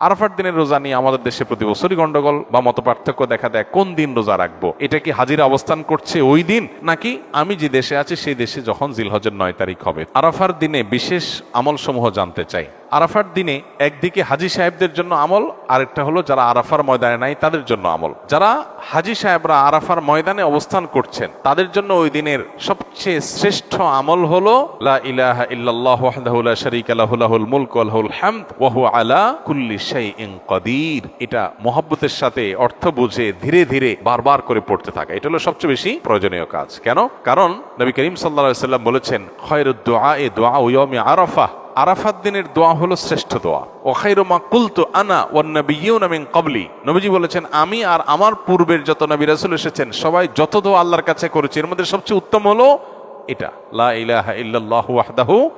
আরাফার দিনের রোজা নিয়ে আমাদের দেশে প্রতি বছরই গন্ডগোল বা মত পার্থক্য দেখা দেয়। কোন দিন রোজা রাখব? এটা কি হাজির অবস্থান করছে ওই দিন? নাকি আমি যে দেশে আছি, সেই দেশে যখন জিলহজের নয় তারিখ হবে? আরাফার দিনে বিশেষ আমল সমূহ জানতে চাই। আরাফার দিনে একদিকে হাজি সাহেবদের জন্য আমল, আরেকটা হলো যারা আরাফার ময়দানে নাই, তাদের জন্য আমল। যারা হাজি সাহেবরা আরাফার ময়দানে অবস্থান করছেন, তাদের জন্য ওই দিনের সবচেয়ে শ্রেষ্ঠ আমল হলো, লা ইলাহা আলা এটা মহব্বতের সাথে অর্থ বুঝে ধীরে ধীরে বারবার করে পড়তে থাকা, এটা হলো সবচেয়ে বেশি প্রয়োজনীয় কাজ। কেন? কারণ নবী করিম সাল্লাল্লাহু সাল্লাম বলেছেন এ দোয়া ইয়াউমি আরাফা আরাফাত দিনের দোয়া হলো শ্রেষ্ঠ দোয়া। ও খাইরুমা কুলতু আনা ওয়ান নবিয়্যুনা মিন ক্বাবলি। নবীজি বলেছেন, আমি আর আমার পূর্বের যত নবী রাসূল এসেছেন, সবাই যত দোয়া আল্লাহর কাছে করেছে, এর মধ্যে সবচেয়ে উত্তম হলো এটা। লা ইলাহা ইল্লাল্লাহু ওয়াহদাহু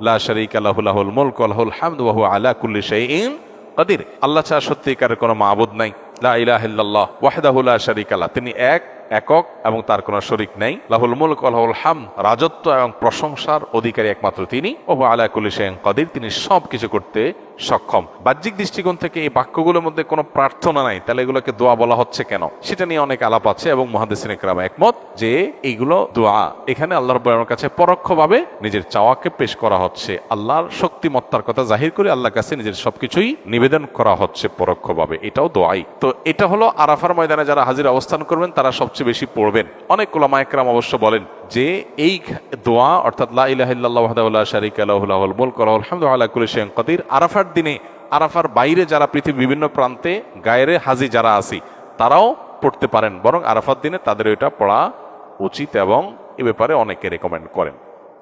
লা শারীকা লাহু, লাহুল মুলকু লাহুল হামদু ওয়া হুয়া আলা কুল্লি শাইইন কাদির। আল্লাহ ছাড়া সত্যিকারের কোনো মাবুদ নাই। লা ইলাহা ইল্লাল্লাহ, ওয়াহদাহু লা শারীকা লাহ। তিনি এক একক এবং তার কোনো শরিক নাই। লাহুল মুলক ওয়া হাম রাজত্ব এবং প্রশংসার অধিকারী একমাত্র তিনি। ও আলা কাদির, তিনি সব কিছু করতে সক্ষম। বাহ্যিক দৃষ্টিকোণ থেকে এই বাক্যগুলোর মধ্যে কোনো প্রার্থনা নাই। তাহলে এগুলোকে দোয়া বলা হচ্ছে কেন? সেটা নিয়ে অনেক আলাপ আছে এবং মহাদেসিন একমত যে এইগুলো দোয়া। এখানে আল্লাহ রব্বুর কাছে পরোক্ষভাবে নিজের চাওয়াকে পেশ করা হচ্ছে। আল্লাহর শক্তিমত্তার কথা জাহির করে আল্লাহর কাছে নিজের সবকিছুই নিবেদন করা হচ্ছে পরোক্ষভাবে। এটাও দোয়াই। তো এটা হলো আরাফার ময়দানে যারা হাজির অবস্থান করবেন, তারা সবচেয়ে বেশি পড়বেন। অনেক কোলামা একরাম অবশ্য বলেন যে, এই দোয়া, অর্থাৎ লা শারীকা লাহু লাহুল মুলকু ওয়া লাহুল হামদু আলা কুল্লি শাইইন কাদির। আরাফার দিনে, আরাফার বাইরে যারা পৃথিবীর বিভিন্ন প্রান্তে গায়েরে হাজি যারা আছি, তারাও পড়তে পারেন। বরং আরাফার দিনে তাদের এটা পড়া উচিত এবং এ ব্যাপারে অনেকে রেকমেন্ড করেন।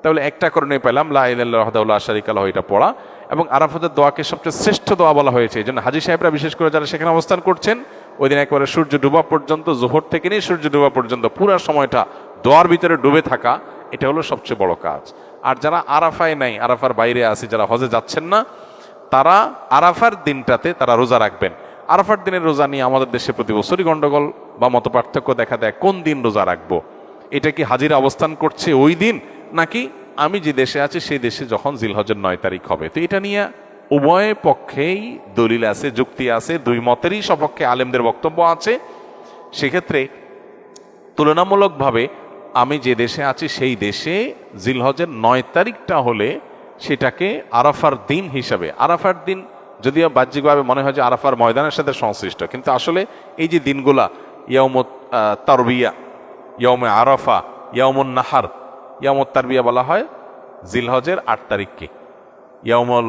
তাহলে একটা করণীয় পেলাম, লা ইলাহা ওয়াহদাহু শারীকা লাহু এটা পড়া। এবং আরাফাতের দোয়াকে সবচেয়ে শ্রেষ্ঠ দোয়া বলা হয়েছে। এই জন্য হাজি সাহেবরা বিশেষ করে যারা সেখানে অবস্থান করছেন ওই দিন একবারে সূর্য ডুবা পর্যন্ত, জোহর থেকে নিয়ে সূর্য ডুবা পর্যন্ত, পুরো সময়টা দোয়ার ভিতরে ডুবে থাকা, এটা হলো সবচেয়ে বড় কাজ। আর যারা আরাফায় নাই, আরাফার বাইরে আছে, যারা হজে যাচ্ছেন না, তারা আরাফার দিনটাতে তারা রোজা রাখবেন। আরাফার দিনের রোজা নিয়ে আমাদের দেশে প্রতি বছরই গন্ডগোল বা মত পার্থক্য দেখা দেয়, কোন দিন রোজা রাখব? এটা কি হাজিরা অবস্থান করছে ওই দিন? নাকি আমি যে দেশে আছি, সেই দেশে যখন জিলহজের নয় তারিখ হবে? তো এটা নিয়ে উভয় পক্ষেই দলিল আছে, যুক্তি আছে, দুই মতেরই সপক্ষে আলেমদের বক্তব্য আছে। সেক্ষেত্রে তুলনামূলকভাবে আমি যে দেশে আছি, সেই দেশে জিলহজের নয় তারিখটা হলে সেটাকে আরাফার দিন হিসাবে, আরাফার দিন যদিও বাহ্যিকভাবে মনে হয় যে আরাফার ময়দানের সাথে সংশ্লিষ্ট, কিন্তু আসলে এই যে দিনগুলা ইয়মত তারবিয়া ইয়মে আরাফা ইয়মুন নাহার ইয়মত তারবিয়া বলা হয়, জিলহজের আট তারিখকে ইয়মল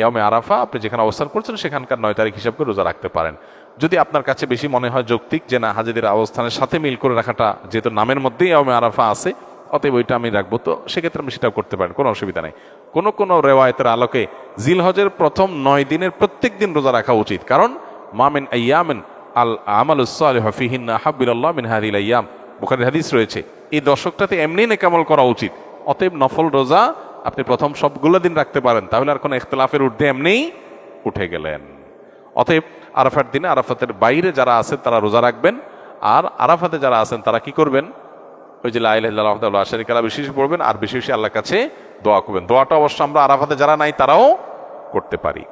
ইয়মে আরাফা, আপনি যেখানে অবস্থান করছেন সেখানকার নয় তারিখ হিসাব করে রোজা রাখতে পারেন। যদি আপনার কাছে বেশি মনে হয় যৌক্তিক যে না, হাজিদের অবস্থানের সাথে মিল করে রাখাটা যেহেতু নামের মধ্যেই ইয়ামে আরাফা আছে, অতএব ওইটা আমি রাখব। তো সেক্ষেত্রে আমি সেটাও করতে পারেন, কোনো অসুবিধা নেই। কোনো কোনো রেওয়ায়তের আলোকে জিলহজের প্রথম নয় দিনের প্রত্যেক দিন রোজা রাখা উচিত। কারণ মামিন আয়ামিন আল আমাল ফিহিন হাবিল্লাহ মিন হাদিল আয়াম বুখারির হাদিস রয়েছে, এই দশকটাতে এমনি নেকামল করা উচিত। অতএব নফল রোজা আপনি প্রথম সবগুলো দিন রাখতে পারেন, তাহলে আর কোনো ইখতলাফের উর্ধে এমনিই উঠে গেলেন। অতএব আরাফার দিনে আরাফাতের বাইরে যারা আছেন তারা রোজা রাখবেন। আর আরাফাতে যারা আছেন, তারা কি করবেন? ওই যে লাইল্লাহ আশারিকালা বেশি বেশি পড়বেন, আর বেশি বেশি আল্লাহর কাছে দোয়া করবেন। দোয়াটা অবশ্য আমরা আরাফাতে যারা নাই, তারাও করতে পারি।